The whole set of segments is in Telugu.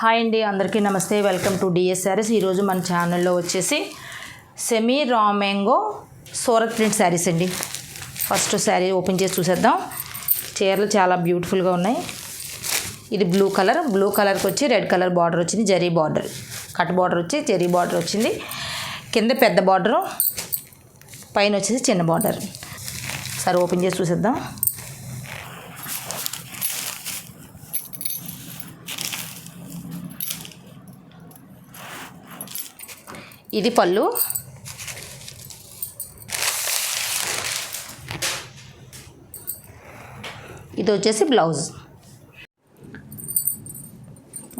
హాయ్ అండి అందరికీ నమస్తే. Welcome to DS saris. ఈరోజు మన ఛానల్లో వచ్చేసి semi raw mango Surat print saris అండి. ఫస్ట్ శారీ ఓపెన్ చేసి చూసేద్దాం. చీరలు చాలా బ్యూటిఫుల్గా ఉన్నాయి. ఇది బ్లూ కలర్. బ్లూ కలర్కి వచ్చి రెడ్ కలర్ బార్డర్ వచ్చింది జరీ బార్డర్. కట్ బార్డర్ వచ్చి జరీ బార్డర్ వచ్చింది. కింద పెద్ద బార్డరు పైన వచ్చేసి చిన్న బార్డర్. సరే ఓపెన్ చేసి చూసేద్దాం. ఇది పళ్ళు. ఇది వచ్చేసి బ్లౌజ్.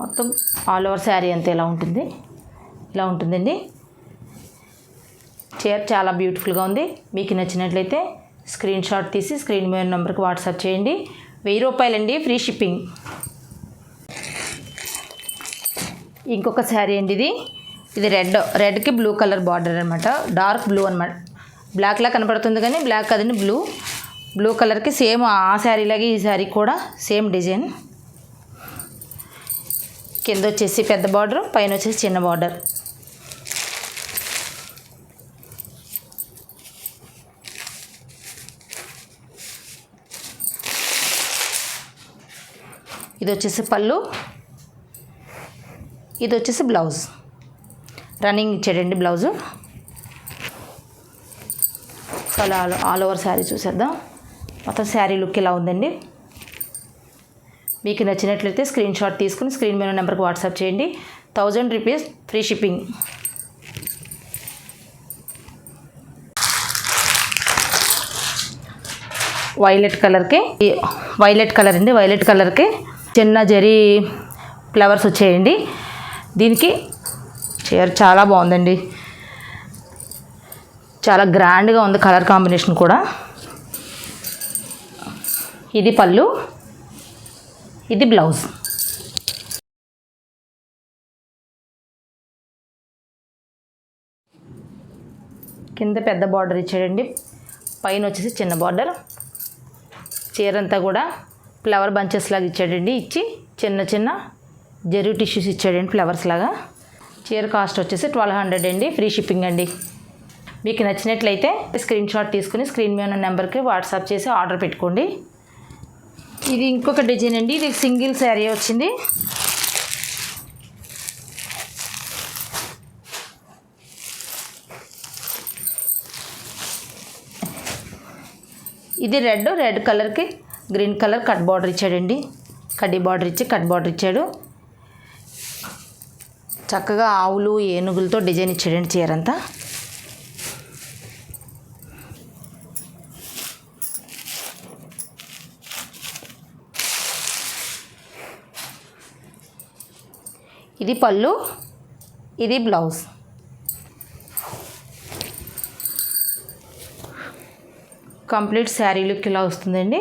మొత్తం ఆల్ ఓవర్ శారీ అంతా ఇలా ఉంటుంది. ఇలా ఉంటుందండి. చీర చాలా బ్యూటిఫుల్గా ఉంది. మీకు నచ్చినట్లయితే స్క్రీన్ షాట్ తీసి స్క్రీన్ మీద నెంబర్కి వాట్సాప్ చేయండి. వెయ్యి రూపాయలండి ఫ్రీ షిప్పింగ్. ఇంకొక శారీ అండి ఇది. ఇది రెడ్ రెడ్కి బ్లూ కలర్ బార్డర్ అనమాట డార్క్ బ్లూ అనమాట బ్లాక్లా కనపడుతుంది కానీ బ్లాక్ కదండి బ్లూ. బ్లూ కలర్కి సేమ్ ఆ శారీలాగే ఈ శారీ కూడా సేమ్ డిజైన్. కింద వచ్చేసి పెద్ద బార్డర్ పైన వచ్చేసి చిన్న బార్డర్. ఇది వచ్చేసి పళ్ళు. ఇది వచ్చేసి బ్లౌజ్. రన్నింగ్ ఇచ్చేటండి బ్లౌజు. సో అలా ఆల్ ఆల్ ఓవర్ శారీ చూసేద్దాం. మొత్తం శారీ లుక్ ఇలా ఉందండి? మీకు నచ్చినట్లయితే స్క్రీన్ షాట్ తీసుకుని స్క్రీన్ మీద నెంబర్కి వాట్సాప్ చేయండి. Thousand rupees free shipping. Violet కలర్కి వైలెట్ కలర్ అండి వైలెట్ కలర్కి చిన్న జరీ ఫ్లవర్స్ వచ్చేయండి. దీనికి చీర చాలా బాగుందండి. చాలా గ్రాండ్గా ఉంది కలర్ కాంబినేషన్ కూడా. ఇది పళ్ళు. ఇది బ్లౌజ్ కింద పెద్ద బార్డర్ ఇచ్చాడండి. పైన వచ్చేసి చిన్న బార్డర్ చీర అంతా కూడా ఫ్లవర్ బంచెస్ లాగా ఇచ్చాడండి. ఇచ్చి చిన్న చిన్న జరీ టిష్యూస్ ఇచ్చాడండి ఫ్లవర్స్ లాగా. చీర కాస్ట్ వచ్చేసి ట్వెల్వ్ హండ్రెడ్ అండి. ఫ్రీ షిప్పింగ్ అండి. మీకు నచ్చినట్లయితే స్క్రీన్ షాట్ తీసుకుని స్క్రీన్ మీద ఉన్న నెంబర్కి వాట్సాప్ చేసి ఆర్డర్ పెట్టుకోండి. ఇది ఇంకొక డిజైన్ అండి. ఇది సింగిల్ శారీ వచ్చింది. ఇది రెడ్. రెడ్ కలర్కి గ్రీన్ కలర్ కట్ బార్డర్ ఇచ్చాడండి. కడ్డీ బార్డర్ ఇచ్చి కట్ బార్డర్ ఇచ్చాడు. చక్కగా ఆవులు ఏనుగులతో డిజైన్ ఇచ్చేయండి చీర అంతా ఇది పళ్ళు ఇది బ్లౌజ్. కంప్లీట్ శారీ లుక్ ఇలా వస్తుందండి.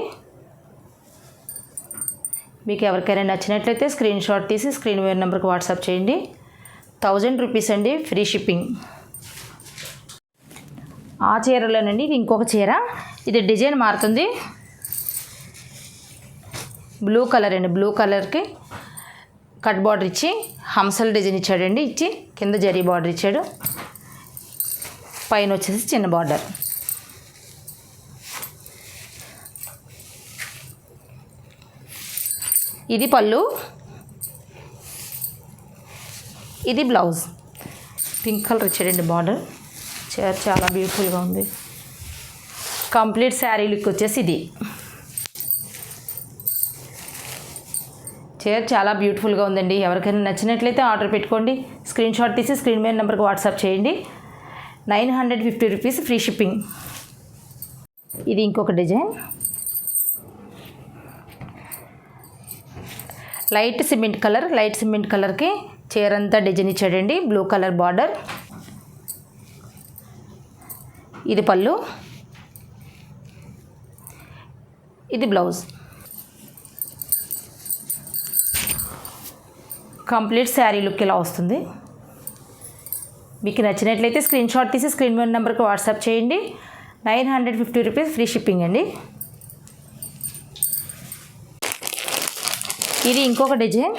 మీకు ఎవరికైనా నచ్చినట్లయితే స్క్రీన్ షాట్ తీసి స్క్రీన్ వేర్ నెంబర్కి వాట్సాప్ చేయండి. థౌజండ్ రూపీస్ అండి ఫ్రీ షిప్పింగ్. ఆ చీరలోనండి ఇది ఇంకొక చీర. ఇది డిజైన్ మారుతుంది. బ్లూ కలర్ అండి బ్లూ కలర్కి కట్ బార్డర్ ఇచ్చి హంసల్ డిజైన్ ఇచ్చాడండి ఇచ్చి కింద జరీ బార్డర్ ఇచ్చాడు. పైన వచ్చేసి చిన్న బార్డర్ ఇది పళ్ళు. ఇది బ్లౌజ్. పింక్ కలర్ ఇచ్చాడండి బార్డర్ చీర చాలా బ్యూటిఫుల్గా ఉంది. కంప్లీట్ శారీ లుక్ వచ్చేసి ఇది. చీర చాలా బ్యూటిఫుల్గా ఉందండి. ఎవరికైనా నచ్చినట్లయితే ఆర్డర్ పెట్టుకోండి. స్క్రీన్ షాట్ తీసి స్క్రీన్ మీద నెంబర్కి వాట్సాప్ చేయండి. Nine hundred fifty rupees free shipping ఇది ఇంకొక design light cement colour light cement కలర్కి చీర అంతా డిజైన్ ఇచ్చాడండి. బ్లూ కలర్ బార్డర్ ఇది పళ్ళు. ఇది బ్లౌజ్ కంప్లీట్ శారీ లుక్ ఇలా వస్తుంది. మీకు నచ్చినట్లయితే స్క్రీన్ షాట్ తీసి స్క్రీన్ మీద నెంబర్కి వాట్సాప్ చేయండి. Nine hundred fifty rupees free shipping అండి. ఇది ఇంకొక డిజైన్.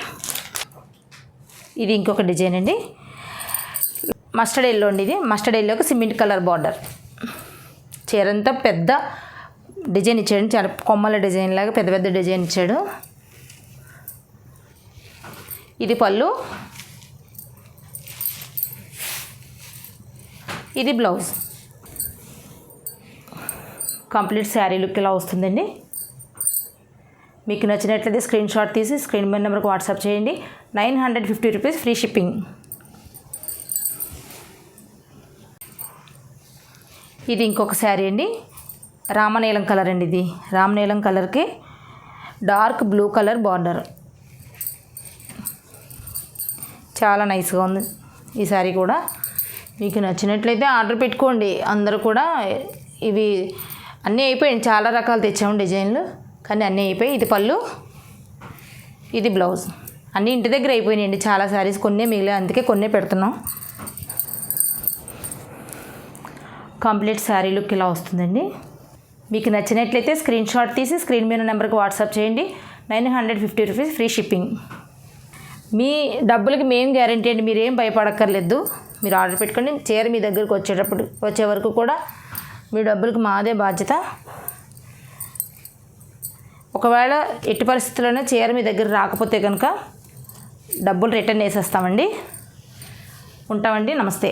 ఇది ఇంకొక డిజైన్ అండి. మస్టర్డ్ ఎల్లో అండి ఇది. మస్టర్డ్ ఎల్లోకి సిమెంట్ కలర్ బార్డర్. చీరంతా పెద్ద డిజైన్ ఇచ్చాడు. చాలా కొమ్మల డిజైన్ లాగా పెద్ద పెద్ద డిజైన్ ఇచ్చాడు. ఇది పళ్ళు. ఇది బ్లౌజ్. కంప్లీట్ శారీ లుక్ ఇలా వస్తుందండి. మీకు నచ్చినట్లయితే స్క్రీన్ షాట్ తీసి స్క్రీన్ మీద నెంబర్కి వాట్సాప్ చేయండి. Nine hundred fifty rupees free shipping ఇది ఇంకొక శారీ అండి. రామనీలం కలర్ అండి ఇది. రామనీలం కలర్కి డార్క్ బ్లూ కలర్ బార్డర్ చాలా నైస్గా ఉంది ఈ శారీ కూడా. మీకు నచ్చినట్లయితే ఆర్డర్ పెట్టుకోండి. అందరూ కూడా ఇవి అన్నీ అయిపోయాయి. చాలా రకాలు తెచ్చాము డిజైన్లు. కానీ అన్నీ అయిపోయి ఇది పళ్ళు ఇది బ్లౌజ్. అన్నీ ఇంటి దగ్గర అయిపోయినాయండి. చాలా శారీస్ కొన్నే మిగిలే అందుకే కొన్నే పెడుతున్నాం. కంప్లీట్ శారీ లుక్ ఇలా వస్తుందండి. మీకు నచ్చినట్లయితే స్క్రీన్ షాట్ తీసి స్క్రీన్ మీద నెంబర్కి వాట్సాప్ చేయండి. Nine hundred fifty rupees free shipping మీ డబ్బులకి మేము గ్యారంటీ అండి. మీరేం భయపడక్కర్లేదు. మీరు ఆర్డర్ పెట్టుకోండి చీర మీ దగ్గరికి వచ్చేటప్పుడు వచ్చే వరకు కూడా మీ డబ్బులకు మాదే బాధ్యత. ఒకవేళ ఎట్టి పరిస్థితుల్లోనే చీర మీ దగ్గర రాకపోతే కనుక డబ్బులు రిటర్న్ వేసేస్తామండి ఉంటామండి. నమస్తే.